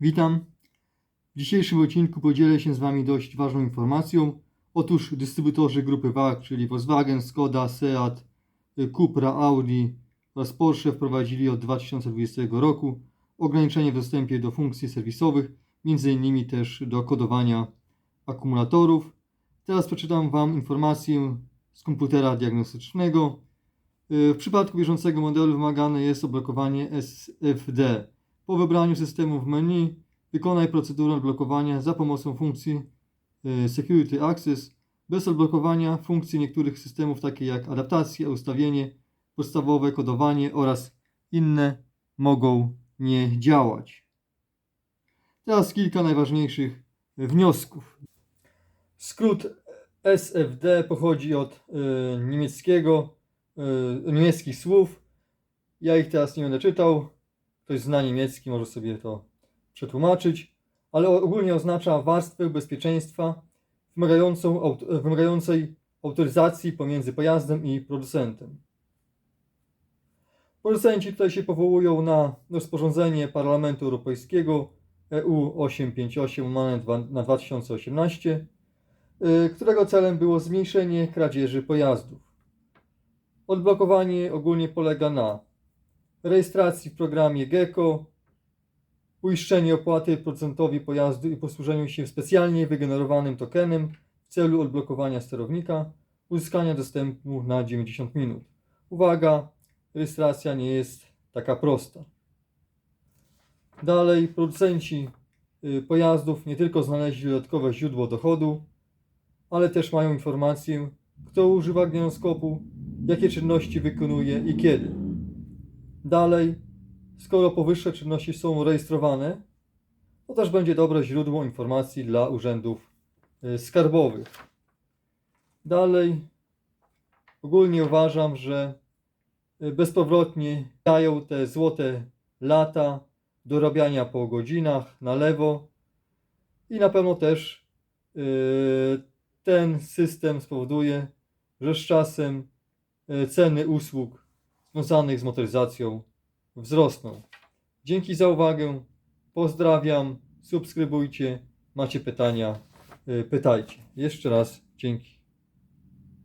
Witam. W dzisiejszym odcinku podzielę się z Wami dość ważną informacją. Otóż dystrybutorzy grupy WAG, czyli Volkswagen, Skoda, Seat, Cupra, Audi oraz Porsche wprowadzili od 2020 roku ograniczenie w dostępie do funkcji serwisowych, m.in. też do kodowania akumulatorów. Teraz przeczytam Wam informację z komputera diagnostycznego. W przypadku bieżącego modelu wymagane jest odblokowanie SFD. Po wybraniu systemu w menu wykonaj procedurę odblokowania za pomocą funkcji y, Security Access. Bez odblokowania funkcji niektórych systemów takie jak adaptacja, ustawienie, podstawowe kodowanie oraz inne mogą nie działać. Teraz kilka najważniejszych wniosków. Skrót SFD pochodzi od y, niemieckiego, y, niemieckich słów. Ja ich teraz nie będę czytał. Ktoś zna niemiecki, może sobie to przetłumaczyć, ale ogólnie oznacza warstwę bezpieczeństwa wymagającą, wymagającej autoryzacji pomiędzy pojazdem i producentem. Producenci tutaj się powołują na rozporządzenie Parlamentu Europejskiego EU 858 łamane dwa- na 2018, y, którego celem było zmniejszenie kradzieży pojazdów. Odblokowanie ogólnie polega na rejestracji w programie GECO, uiszczenie opłaty producentowi pojazdu i posłużeniu się specjalnie wygenerowanym tokenem w celu odblokowania sterownika, uzyskania dostępu na 90 minut. Uwaga, rejestracja nie jest taka prosta. Dalej, producenci y, pojazdów nie tylko znaleźli dodatkowe źródło dochodu, ale też mają informację, kto używa gniazdkopu, jakie czynności wykonuje i kiedy. Dalej, skoro powyższe czynności są rejestrowane, to też będzie dobre źródło informacji dla urzędów y, skarbowych. Dalej, ogólnie uważam, że y, bezpowrotnie dają te złote lata dorabiania po godzinach na lewo i na pewno też y, ten system spowoduje, że z czasem ceny usług związanych z motoryzacją wzrosną. Dzięki za uwagę. Pozdrawiam. Subskrybujcie. Macie pytania? y, Pytajcie. Jeszcze raz dzięki.